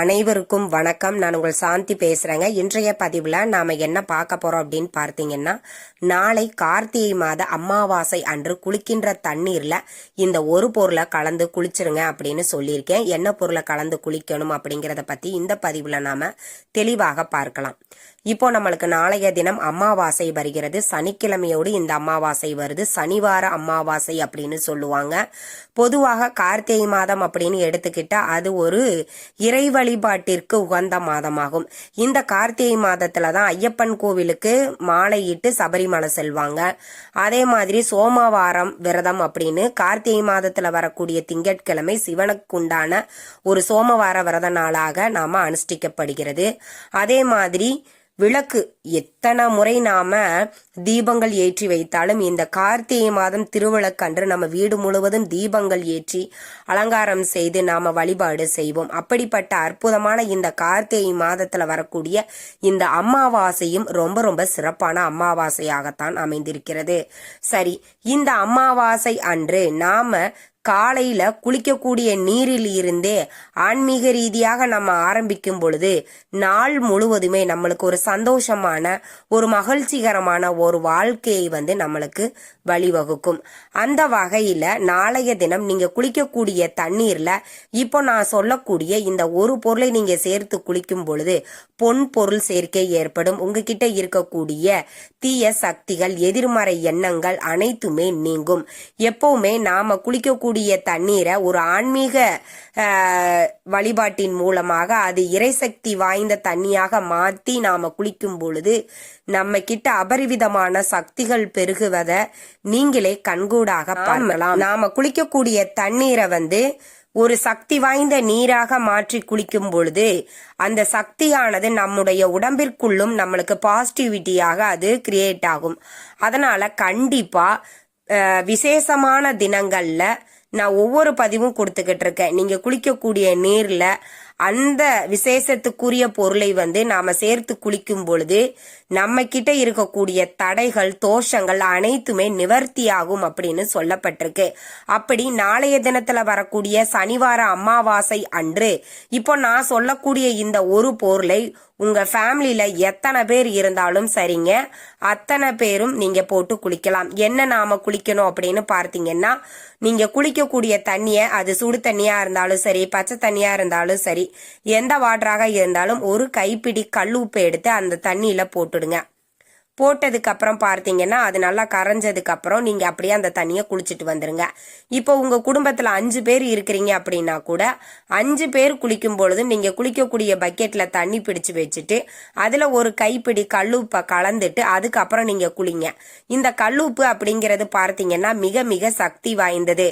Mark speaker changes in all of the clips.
Speaker 1: அனைவருக்கும் வணக்கம். நான் உங்கள் சாந்தி பேசுகிறேங்க இன்றைய பதிவில் நாம என்ன பார்க்க போகிறோம் அப்படின்னு பார்த்தீங்கன்னா நாளை கார்த்திகை மாத அமாவாசை அன்று குளிக்கின்ற தண்ணீரில் இந்த ஒரு பொருளை கலந்து குளிச்சிருங்க அப்படின்னு சொல்லியிருக்கேன். என்ன பொருளை கலந்து குளிக்கணும் அப்படிங்கிறத பற்றி இந்த பதிவில் நாம் தெளிவாக பார்க்கலாம். இப்போ நம்மளுக்கு நாளைய தினம் அமாவாசை வருகிறது. சனிக்கிழமையோடு இந்த அமாவாசை வருது. சனிவார அமாவாசை அப்படின்னு சொல்லுவாங்க. பொதுவாக கார்த்திகை மாதம் அப்படின்னு எடுத்துக்கிட்டா அது ஒரு இறைவன் வழிபாட்டிற்கு உகந்த மாதமாகும். இந்த கார்த்திகை மாதத்துல தான் ஐயப்பன் கோவிலுக்கு மாலையிட்டு சபரிமலை செல்வாங்க. அதே மாதிரி சோமவாரம் விரதம் அப்படின்னு கார்த்திகை மாதத்துல வரக்கூடிய திங்கட்கிழமை சிவனுக்குண்டான ஒரு சோமவார விரத நாளாக நாம அனுஷ்டிக்கப்படுகிறது. அதே மாதிரி விளக்கு. எத்தனை முறை நாம தீபங்கள் ஏற்றி வைத்தாலும் இந்த கார்த்திகை மாதம் திருவிளக்கன்று நம்ம வீடு முழுவதும் தீபங்கள் ஏற்றி அலங்காரம் செய்து நாம வழிபாடு செய்வோம். அப்படிப்பட்ட அற்புதமான இந்த கார்த்திகை மாதத்துல வரக்கூடிய இந்த அமாவாசையும் ரொம்ப ரொம்ப சிறப்பான அமாவாசையாகத்தான் அமைந்திருக்கிறது. சரி இந்த அமாவாசை அன்று நாம காலையில குளிக்கக்கூடிய நீரில் இருந்தே ஆன்மீக ரீதியாக நம்ம ஆரம்பிக்கும் பொழுது நாள் முழுவதுமே நம்மளுக்கு ஒரு சந்தோஷமான ஒரு மகிழ்ச்சிகரமான ஒரு வாழ்க்கையை வந்து நம்மளுக்கு வழிவகுக்கும். அந்த வகையில நாளைய தினம் நீங்க குளிக்கக்கூடிய தண்ணீர்ல இப்போ நான் சொல்லக்கூடிய இந்த ஒரு பொருளை நீங்க சேர்த்து குளிக்கும் பொழுது பொன் பொருள் சேர்க்கை ஏற்படும். உங்ககிட்ட இருக்கக்கூடிய தீய சக்திகள் எதிர்மறை எண்ணங்கள் அனைத்துமே நீங்கும். எப்பவுமே நாம குளிக்கக்கூடிய தண்ணீரை ஒரு ஆன்மீக வழிபாட்டின் மூலமாக அது இறைசக்தி வாய்ந்த தண்ணியாக மாற்றி நாம் குளிக்கும் பொழுது நம்ம கிட்ட அபரிவிதமான சக்திகள் பெருகுவத நீங்களே கண்கூடாக பார்க்கலாம். நாம குளிக்கக்கூடிய தண்ணீரை வந்து ஒரு சக்தி வாய்ந்த நீராக மாற்றி குளிக்கும் பொழுது அந்த சக்தியானது நம்முடைய உடம்பிற்குள்ளும் நம்மளுக்கு பாசிட்டிவிட்டியாக அது கிரியேட் ஆகும். அதனால கண்டிப்பா விசேஷமான தினங்கள்ல நான் ஒவ்வொரு பதிவும் கொடுத்துக்கிட்டு இருக்கேன் நீங்க குளிக்கக்கூடிய நீர்ல அந்த விசேஷத்துக்குரிய பொருளை வந்து நாம சேர்த்து குளிக்கும் பொழுது நம்ம கிட்ட இருக்கக்கூடிய தடைகள் தோஷங்கள் அனைத்துமே நிவர்த்தியாகும் அப்படின்னு சொல்லப்பட்டிருக்கு. அப்படி நாளைய தினத்துல வரக்கூடிய சனிவார அமாவாசை அன்று இப்போ நான் சொல்லக்கூடிய இந்த ஒரு பொருளை உங்க ஃபேமிலியில எத்தனை பேர் இருந்தாலும் சரிங்க. அத்தனை பேரும் நீங்க போட்டு குளிக்கலாம். என்ன நாம குளிக்கணும் அப்படின்னு பார்த்தீங்கன்னா நீங்க குளிக்கக்கூடிய தண்ணிய அது சுடு தண்ணியா இருந்தாலும் சரி பச்சை தண்ணியா இருந்தாலும் சரி எந்த வாட்டராக இருந்தாலும் ஒரு கைப்பிடி கல் உப்பு எடுத்து அந்த தண்ணியில போட்டுடுங்க. போட்டதுக்கு அப்புறம் பார்த்தீங்கன்னா அது நல்லா கரைஞ்சதுக்கு அப்புறம் நீங்க அப்படியே அந்த தண்ணியை குளிச்சுட்டு வந்துருங்க. இப்போ உங்க குடும்பத்துல அஞ்சு பேர் இருக்கிறீங்க அப்படின்னா கூட அஞ்சு பேர் குளிக்கும் பொழுது நீங்க குளிக்கக்கூடிய பக்கெட்ல தண்ணி பிடிச்சு வச்சுட்டு அதுல ஒரு கைப்பிடி கல்லுப்பை கலந்துட்டு அதுக்கப்புறம் நீங்க குளிங்க. இந்த கல்லுப்பு அப்படிங்கிறது பார்த்தீங்கன்னா மிக மிக சக்தி வாய்ந்தது.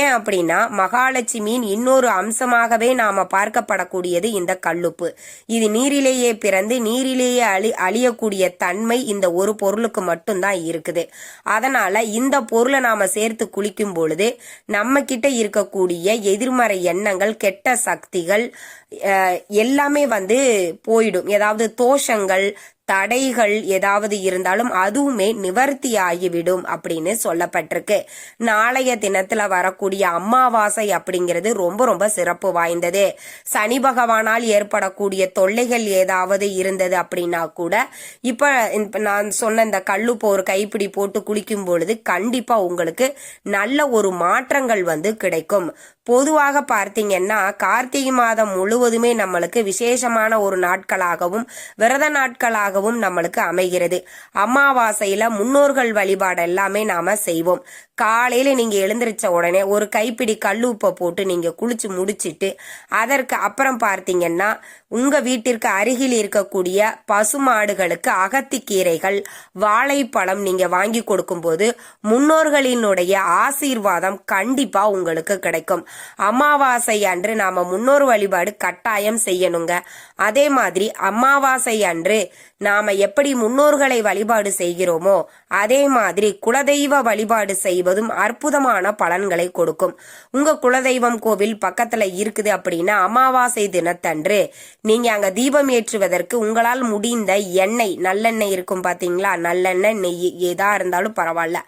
Speaker 1: ஏன் அப்படின்னா மகாலட்சுமியின் இன்னொரு அம்சமாகவே நாம பார்க்கப்படக்கூடியது இந்த கல்லுப்பு. இது நீரிலேயே பிறந்து நீரிலேயே அழி அழியக்கூடிய தன்மை இந்த ஒரு பொருளுக்கு மட்டும்தான் இருக்குது. அதனால இந்த பொருளை நாம சேர்த்து குளிக்கும் பொழுது நம்ம கிட்ட இருக்கக்கூடிய எதிர்மறை எண்ணங்கள் கெட்ட சக்திகள் எல்லாமே வந்து போயிடும். ஏதாவது தோஷங்கள் தடைகள் ஏதாவது இருந்தாலும் அதுவுமே நிவர்த்தி ஆகிவிடும் அப்படின்னு சொல்லப்பட்டிருக்கு. நாளைய தினத்துல வரக்கூடிய அமாவாசை அப்படிங்கிறது ரொம்ப ரொம்ப சிறப்பு வாய்ந்தது. சனி பகவானால் ஏற்படக்கூடிய தொல்லைகள் ஏதாவது இருந்தது அப்படின்னா கூட இப்ப நான் சொன்ன இந்த கல்லுப்பு ஒரு கைப்பிடி போட்டு குளிக்கும் பொழுது கண்டிப்பா உங்களுக்கு நல்ல ஒரு மாற்றங்கள் வந்து கிடைக்கும். பொதுவாக பார்த்தீங்கன்னா கார்த்திகை மாதம் முழு முழுவதுமே நம்மளுக்கு விசேஷமான ஒரு நாட்களாகவும் விரத நாட்களாகவும் நம்மளுக்கு அமைகிறது. அமாவாசையில முன்னோர்கள் வழிபாடு எல்லாமே நாம செய்வோம். காலையில நீங்க எழுந்திருச்ச உடனே ஒரு கைப்பிடி கல்லுப்பை போட்டு நீங்க குளிச்சு முடிச்சிட்டு அதற்கு அப்புறம் பார்த்தீங்கன்னா உங்க வீட்டிற்கு அருகில் இருக்கக்கூடிய பசுமாடுகளுக்கு அகத்திக்கீரைகள் வாழைப்பழம் நீங்க வாங்கி கொடுக்கும்போது முன்னோர்களினுடைய ஆசீர்வாதம் கண்டிப்பா உங்களுக்கு கிடைக்கும். அமாவாசை அன்று நாம முன்னோர் வழிபாடு கட்டாயம் செய்யணுங்க. அதே மாதிரி அமாவாசை அன்று நாம எப்படி முன்னோர்களை வழிபாடு செய்கிறோமோ அதே மாதிரி குலதெய்வ வழிபாடு செய்வதும் அற்புதமான பலன்களை கொடுக்கும். உங்க குலதெய்வம் கோவில் பக்கத்துல இருக்குது அப்படின்னா அமாவாசை தினத்தன்று நீங்க அங்க தீபம் ஏற்றுவதற்கு உங்களால் முடிந்த எண்ணெய் நல்லெண்ணெய் இருக்கும் பாத்தீங்களா? நல்லெண்ணெய் நெய் எதா இருந்தாலும் பரவாயில்ல.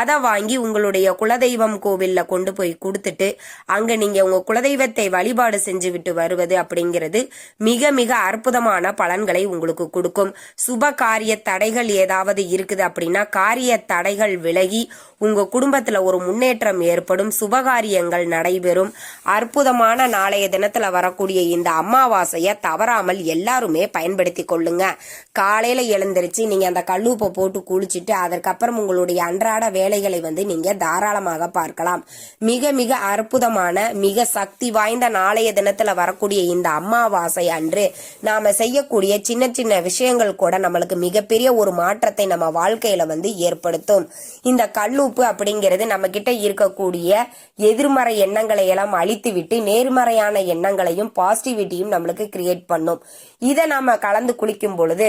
Speaker 1: அதை வாங்கி உங்களுடைய குலதெய்வம் கோவில்ல கொண்டு போய் கொடுத்துட்டு அங்க நீங்க உங்க குலதெய்வத்தை வழிபாடு செஞ்சு விட்டு வருவது அப்படிங்கிறது மிக மிக அற்புதமான பலன்களை உங்களுக்கு கொடுக்கும். சுப காரிய தடைகள் ஏதாவது இருக்குது அப்படின்னா காரிய தடைகள் விலகி உங்க குடும்பத்துல ஒரு முன்னேற்றம் ஏற்படும் சுபகாரியங்கள் நடைபெறும். அற்புதமான நாளைய தினத்துல வரக்கூடிய இந்த அமாவாசைய தவறாமல் எல்லாருமே பயன்படுத்தி கொள்ளுங்க. காலையில எழுந்திருச்சு நீங்க அந்த கல்லூப்பை போட்டு குளிச்சுட்டு அதற்கப்புறம் உங்களுடைய அன்றாட வேலைகளை வந்து நீங்க தாராளமாக பார்க்கலாம். மிக மிக அற்புதமான மிக சக்தி வாய்ந்த நாளைய தினத்துல வரக்கூடிய இந்த அமாவாசை அன்று நாம செய்யக்கூடிய சின்ன சின்ன விஷயங்கள் கூட நம்மளுக்கு மிகப்பெரிய ஒரு மாற்றத்தை நம்ம வாழ்க்கையில வந்து ஏற்படுத்தும். இந்த கல்லூப்பு அப்படிங்கிறது நம்ம கிட்ட இருக்கக்கூடிய எதிர்மறை எண்ணங்களை எல்லாம் அழித்து விட்டு நேர்மறையான எண்ணங்களையும் பாசிட்டிவிட்டியும் நம்மளுக்கு கிரியேட் பண்ணும். இதை நாம கலந்து குளிக்கும் பொழுது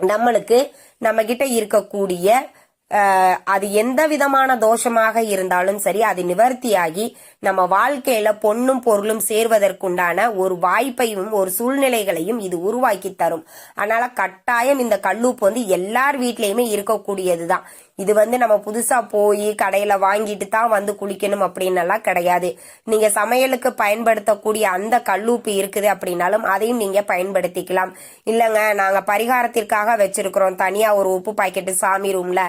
Speaker 1: நம்மளுக்கு நம்ம கிட்ட இருக்கக்கூடிய அது எந்த விதமான தோஷமாக இருந்தாலும் சரி அது நிவர்த்தியாகி நம்ம வாழ்க்கையில பொண்ணும் பொருளும் சேர்வதற்குண்டான ஒரு வாய்ப்பையும் ஒரு சூழ்நிலைகளையும் இது உருவாக்கி தரும். அதனால கட்டாயம் இந்த கல்லூப்பு வந்து எல்லார் வீட்லயுமே இருக்கக்கூடியதுதான். இது வந்து நம்ம புதுசா போய் கடையில வாங்கிட்டு தான் வந்து குளிக்கணும் அப்படின்னு எல்லாம் கிடையாது. நீங்க சமையலுக்கு பயன்படுத்தக்கூடிய அந்த கல்லூப்பு இருக்குது அப்படின்னாலும் அதையும் நீங்க பயன்படுத்திக்கலாம். இல்லைங்க நாங்க பரிகாரத்திற்காக வச்சிருக்கிறோம். தனியா ஒரு உப்பு பாக்கெட்டு சாமி ரூம்ல.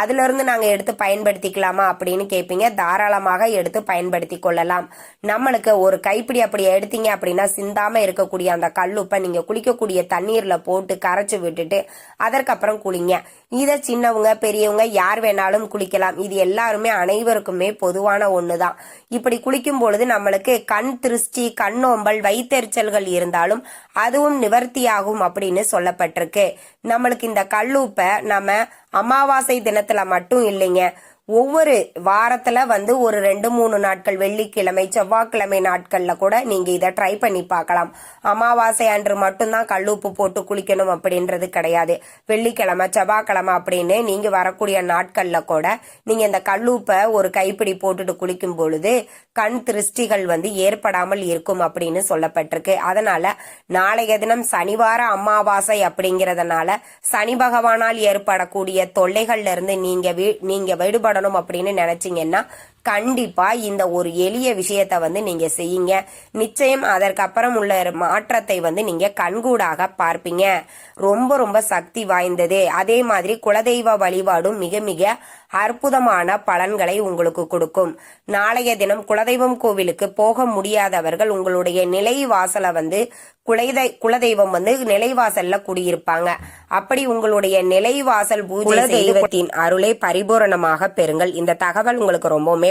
Speaker 1: அதுல இருந்து நாங்க எடுத்து பயன்படுத்திக்கலாமா அப்படின்னு கேட்பீங்க தாராளமாக எடுத்து பயன்படுத்தி கொள்ளலாம். நம்மளுக்கு ஒரு கைப்பிடி அப்படி எடுத்தீங்க அப்படின்னா சிந்தாம இருக்கக்கூடிய அந்த கல்லுப்பை நீங்க குளிக்கக்கூடிய தண்ணீர்ல போட்டு கரைச்சு விட்டுட்டு அதற்கப்புறம் குளிங்க. இதை சின்னவங்க பெரியவங்க யார் வேணாலும் குளிக்கலாம். இது எல்லாருமே அனைவருக்குமே பொதுவான ஒன்று தான் இப்படி குளிக்கும் பொழுது நம்மளுக்கு கண் திருஷ்டி கண்ணோம்பல் வைத்தெரிச்சல்கள் இருந்தாலும் அதுவும் நிவர்த்தியாகும் அப்படின்னு சொல்லப்பட்டிருக்கு. நம்மளுக்கு இந்த கல்லூப்பை நம்ம அமாவாசை தினத்துல மட்டும் இல்லைங்க. ஒவ்வொரு வாரத்துல வந்து ஒரு ரெண்டு மூணு நாட்கள் வெள்ளிக்கிழமை செவ்வாய்க்கிழமை நாட்கள்ல கூட நீங்க இதை ட்ரை பண்ணி பார்க்கலாம். அமாவாசை அன்று மட்டும்தான் கல்லுப்பு போட்டு குளிக்கணும் அப்படின்றது கிடையாது. வெள்ளிக்கிழமை செவ்வாய்க்கிழமை அப்படின்னு நீங்க வரக்கூடிய நாட்கள்ல கூட நீங்க இந்த கல்லுப்பை ஒரு கைப்பிடி போட்டுட்டு குளிக்கும் பொழுது கண் திருஷ்டிகள் வந்து ஏற்படாமல் இருக்கும் அப்படின்னு சொல்லப்பட்டிருக்கு. அதனால நாளைய தினம் சனிவார அமாவாசை அப்படிங்கறதுனால சனி பகவானால் ஏற்படக்கூடிய தொல்லைகள்ல இருந்து நீங்க நீங்கள் விடுபட விடுபடணும் அப்படின்னு நினைச்சீங்கன்னா கண்டிப்பா இந்த ஒரு எளிய விஷயத்தை வந்து நீங்க செய்யுங்க. நிச்சயம் அதற்கப்புறம் உள்ள மாற்றத்தை வந்து நீங்க கண்கூடாக பார்ப்பீங்க. ரொம்ப ரொம்ப சக்தி வாய்ந்தது. அதே மாதிரி குலதெய்வ வழிபாடும் மிக மிக அற்புதமான பலன்களை உங்களுக்கு கொடுக்கும். நாளைய தினம் குலதெய்வம் கோவிலுக்கு போக முடியாதவர்கள் உங்களுடைய நிலை வாசலை வந்து குலதெய் குலதெய்வம் வந்து நிலைவாசல்ல குடியிருப்பாங்க. அப்படி உங்களுடைய நிலைவாசல் பூஜை தெய்வத்தின் அருளை பரிபூரணமாக பெறுங்கள். இந்த தகவல் உங்களுக்கு ரொம்பவுமே